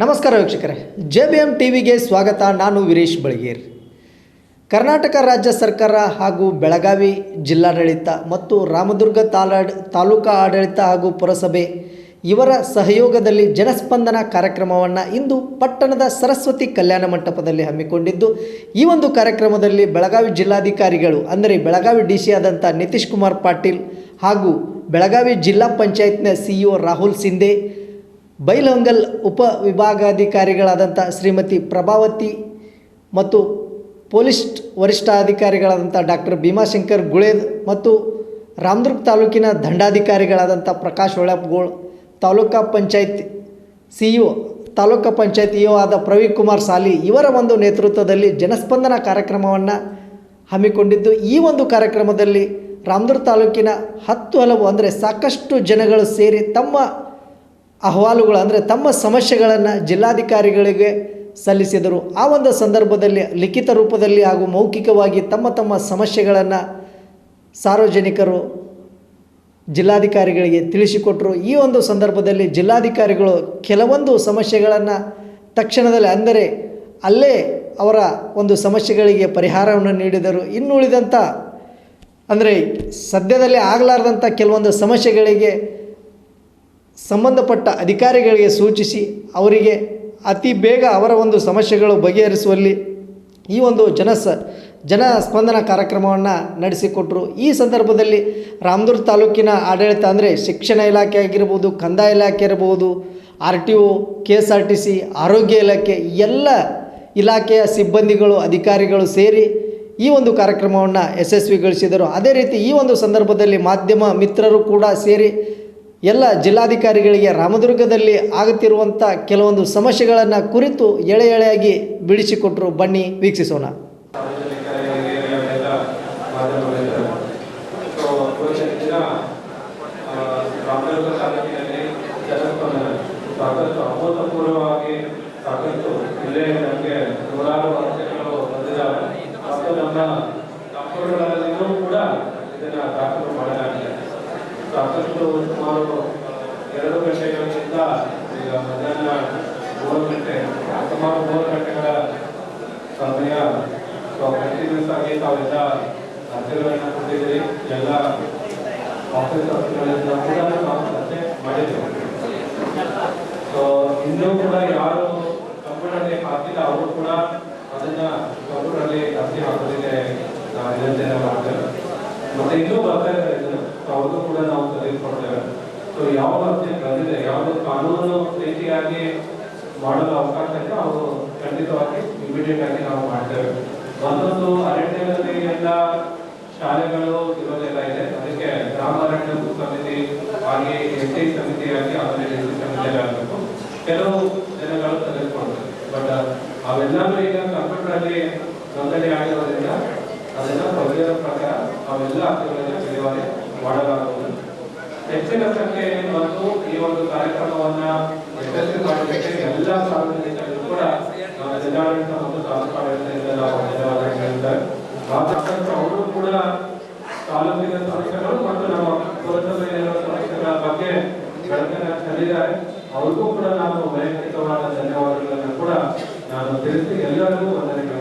ನಮಸ್ಕಾರ ವೀಕ್ಷಕರೇ. J B M T ವಿಗೆ ಸ್ವಾಗತ. ನಾನು ವೀರೇಶ್ ಬಳಗೇರ್. ಕರ್ನಾಟಕ ರಾಜ್ಯ ಸರ್ಕಾರ ಹಾಗೂ ಬೆಳಗಾವಿ ಜಿಲ್ಲಾಡಳಿತ ಮತ್ತು ರಾಮದುರ್ಗ ತಾಲಾಡ್ ತಾಲೂಕಾ ಆಡಳಿತ ಹಾಗೂ ಪುರಸಭೆ ಇವರ ಸಹಯೋಗದಲ್ಲಿ ಜನಸ್ಪಂದನ ಕಾರ್ಯಕ್ರಮವನ್ನು ಇಂದು ಪಟ್ಟಣದ ಸರಸ್ವತಿ ಕಲ್ಯಾಣ ಮಂಟಪದಲ್ಲಿ ಹಮ್ಮಿಕೊಂಡಿದ್ದು, ಈ ಒಂದು ಕಾರ್ಯಕ್ರಮದಲ್ಲಿ ಬೆಳಗಾವಿ ಜಿಲ್ಲಾಧಿಕಾರಿಗಳು, ಅಂದರೆ ಬೆಳಗಾವಿ ಡಿ ಸಿ ಆದಂಥ ನಿತೀಶ್ ಕುಮಾರ್ ಪಾಟೀಲ್ ಹಾಗೂ ಬೆಳಗಾವಿ ಜಿಲ್ಲಾ ಪಂಚಾಯತ್ನ ಸಿಇಒ ರಾಹುಲ್ ಸಿಂಧೆ ಬೈಲಹೊಂಗಲ್ ಉಪ ವಿಭಾಗಾಧಿಕಾರಿಗಳಾದಂಥ ಶ್ರೀಮತಿ ಪ್ರಭಾವತಿ ಮತ್ತು ಪೊಲೀಸ್ ವರಿಷ್ಠಾಧಿಕಾರಿಗಳಾದಂಥ ಡಾಕ್ಟರ್ ಭೀಮಾಶಂಕರ್ ಗುಳೇದ್ ಮತ್ತು ರಾಮದುರ್ಗ ತಾಲೂಕಿನ ದಂಡಾಧಿಕಾರಿಗಳಾದಂಥ Prakash ಒಳಪ್ಗೋಳ್ taluka panchayat C E taluka panchayat E ಆದ ಪ್ರವೀಣ್ ಕುಮಾರ್ ಸಾಲಿ ಇವರ ಒಂದು ನೇತೃತ್ವದಲ್ಲಿ ಜನಸ್ಪಂದನ ಕಾರ್ಯಕ್ರಮವನ್ನು ಹಮ್ಮಿಕೊಂಡಿದ್ದು, ಈ ಒಂದು ಕಾರ್ಯಕ್ರಮದಲ್ಲಿ ರಾಮದುರ್ಗ ತಾಲೂಕಿನ ಹತ್ತು ಹಲವು, ಅಂದರೆ ಸಾಕಷ್ಟು ಜನಗಳು ಸೇರಿ ತಮ್ಮ ಅಹವಾಲುಗಳು ಅಂದರೆ ತಮ್ಮ ಸಮಸ್ಯೆಗಳನ್ನು ಜಿಲ್ಲಾಧಿಕಾರಿಗಳಿಗೆ ಸಲ್ಲಿಸಿದರು. ಆ ಒಂದು ಸಂದರ್ಭದಲ್ಲಿ ಲಿಖಿತ ರೂಪದಲ್ಲಿ ಹಾಗೂ ಮೌಖಿಕವಾಗಿ ತಮ್ಮ ತಮ್ಮ ಸಮಸ್ಯೆಗಳನ್ನು ಸಾರ್ವಜನಿಕರು ಜಿಲ್ಲಾಧಿಕಾರಿಗಳಿಗೆ ತಿಳಿಸಿಕೊಟ್ಟರು ಈ ಒಂದು ಸಂದರ್ಭದಲ್ಲಿ ಜಿಲ್ಲಾಧಿಕಾರಿಗಳು ಕೆಲವೊಂದು ಸಮಸ್ಯೆಗಳನ್ನು ತಕ್ಷಣದಲ್ಲಿ ಅಂದರೆ ಅಲ್ಲೇ ಅವರ ಒಂದು ಸಮಸ್ಯೆಗಳಿಗೆ ಪರಿಹಾರವನ್ನು ನೀಡಿದರು. ಇನ್ನುಳಿದಂಥ ಅಂದರೆ ಸದ್ಯದಲ್ಲೇ ಆಗಲಾರ್ದಂಥ ಕೆಲವೊಂದು ಸಮಸ್ಯೆಗಳಿಗೆ ಸಂಬಂಧಪಟ್ಟ ಅಧಿಕಾರಿಗಳಿಗೆ ಸೂಚಿಸಿ ಅವರಿಗೆ ಅತಿ ಬೇಗ ಅವರ ಒಂದು ಸಮಸ್ಯೆಗಳು ಬಗೆಹರಿಸುವಲ್ಲಿ ಈ ಒಂದು ಜನಸ ಜನ ಸ್ಪಂದನ ಕಾರ್ಯಕ್ರಮವನ್ನು ನಡೆಸಿಕೊಟ್ರು. ಈ ಸಂದರ್ಭದಲ್ಲಿ ರಾಮದುರ್ಗ ತಾಲೂಕಿನ ಆಡಳಿತ ಅಂದರೆ ಶಿಕ್ಷಣ ಇಲಾಖೆ ಆಗಿರ್ಬೋದು, ಕಂದಾಯ ಇಲಾಖೆ ಇರ್ಬೋದು, R T O, K S R T C, ಆರೋಗ್ಯ ಇಲಾಖೆ, ಎಲ್ಲ ಇಲಾಖೆಯ ಸಿಬ್ಬಂದಿಗಳು, ಅಧಿಕಾರಿಗಳು ಸೇರಿ ಈ ಒಂದು ಕಾರ್ಯಕ್ರಮವನ್ನು ಯಶಸ್ವಿಗೊಳಿಸಿದರು. ಅದೇ ರೀತಿ ಈ ಒಂದು ಸಂದರ್ಭದಲ್ಲಿ ಮಾಧ್ಯಮ ಮಿತ್ರರು ಕೂಡ ಸೇರಿ ಎಲ್ಲ ಜಿಲ್ಲಾಧಿಕಾರಿಗಳಿಗೆ ರಾಮದುರ್ಗದಲ್ಲಿ ಆಗುತ್ತಿರುವಂಥ ಕೆಲವೊಂದು ಸಮಸ್ಯೆಗಳನ್ನು ಕುರಿತು ಎಳೆ ಎಳೆಯಾಗಿ ಬಿಡಿಸಿಕೊಟ್ಟರು ಬನ್ನಿ, ವೀಕ್ಷಿಸೋಣ. ಕೂಡ ಇದನ್ನು ದಾಖಲು ಮಾಡಲಾಗಿದೆ. ಸಾಕಷ್ಟು ಸುಮಾರು ಎರಡು ಗಂಟೆಗಳಿಂದ ಈಗ ಮಧ್ಯಾಹ್ನ ಮೂರು ಗಂಟೆ, ಸುಮಾರು ಮೂರು ಗಂಟೆಗಳ ಸಮಯ ಕಂಟಿನ್ಯೂಸ್ ಆಗಿ ತಾವೆಲ್ಲ ಅರ್ಜಿಗಳನ್ನ ಕೊಟ್ಟಿದ್ದೀರಿ. ಎಲ್ಲ ಆಫೀಸ್ ಆಫೀಸ್ಗಳಿಂದ ಕೂಡ ನಾವು ಚರ್ಚೆ ಮಾಡಿದ್ದೇವೆ. ಸೊ ಇನ್ನೂ ಕೂಡ ಯಾರು ಕಂಪ್ಯೂಟರ್ಗೆ ಹಾಕಿಲ್ಲ, ಅವರು ಕೂಡ ಅದನ್ನ ಕಂಪ್ಯೂಟರ್ಲಿ ಅರ್ಜಿ ಹಾಕೋದಕ್ಕೆ ನಾವು ವಿನಂತಿಯನ್ನ ಮಾಡ್ತೇವೆ. ಮತ್ತೆ ಇನ್ನೂ ಬರ್ತಾ ಇದೆ ಇದನ್ನು ಕೂಡ ನಾವು ತೆಗೆದುಕೊಳ್ತೇವೆ ಸೊ ಯಾವ ಅರ್ಜಿ ಬಂದಿದೆ, ಯಾವುದು ಕಾನೂನು ರೀತಿಯಾಗಿ ಮಾಡಲು ಅವಕಾಶ ಇದೆ, ಅವರು ಖಂಡಿತವಾಗಿ ಇಮಿಡಿಯೇಟ್ ಆಗಿ ನಾವು ಮಾಡ್ತೇವೆ ಮತ್ತೊಂದು ಅರಣ್ಯದಲ್ಲಿ ಎಲ್ಲ ಶಾಲೆಗಳು ಇರೋದೆಲ್ಲ ಇದೆ. ಅದಕ್ಕೆ ಗ್ರಾಮ ಅರಣ್ಯ ಸಮಿತಿ ಹಾಗೆ ಎಸ್ ಟಿ ಸಮಿತಿಯಾಗಿ ಅದರಲ್ಲಿ ಆಗಬೇಕು ಕೆಲವು ಜನಗಳು ತೆಗೆದುಕೊಳ್ತಾರೆ ಬಟ್ ಅವೆಲ್ಲವೂ ಈಗ ಕಂಪ್ಯೂಟರ್ ಅಲ್ಲಿ ನೋಂದಣಿ ಆಗಿರೋದ್ರಿಂದ ಅದನ್ನ ವೈದ್ಯರ ಪ್ರಕಾರ ಅವೆಲ್ಲ ಹಕ್ಕುಗಳನ್ನು ತಿಳಿವರೆ ಮಾಡಲಾಗುವುದು. ಹೆಚ್ಚಿನ ಸಂಖ್ಯೆಯಲ್ಲಿ ಬಂದು ಈ ಒಂದು ಕಾರ್ಯಕ್ರಮವನ್ನು ಯಶಸ್ವಿ ಮಾಡಲಿಕ್ಕೆ ಎಲ್ಲ ಸಾರ್ವಜನಿಕರು ಕೂಡ ಜಿಲ್ಲಾಡಳಿತ ಮತ್ತು ತಾಲೂಕು ಆಡಳಿತದಿಂದ ನಾವು ಧನ್ಯವಾದಗಳಿಂದ ಅವರು ಕೂಡ ತಾಲೂಕಿನ ಸಮಸ್ಯೆಗಳು ಮತ್ತು ನಮ್ಮ ಪುರಸಭೆಯ ಸಮಸ್ಯೆಗಳ ಬಗ್ಗೆ ಬೆಳಕನ್ನು ಚೆಲ್ಲಿದ್ದಾರೆ ಅವ್ರಿಗೂ ಕೂಡ ನಾನು ವೈಯಕ್ತಿಕವಾದ ಧನ್ಯವಾದಗಳನ್ನು ಕೂಡ ನಾನು ತಿಳಿಸಿ ಎಲ್ಲರಿಗೂ ವಂದನೆಗಳು.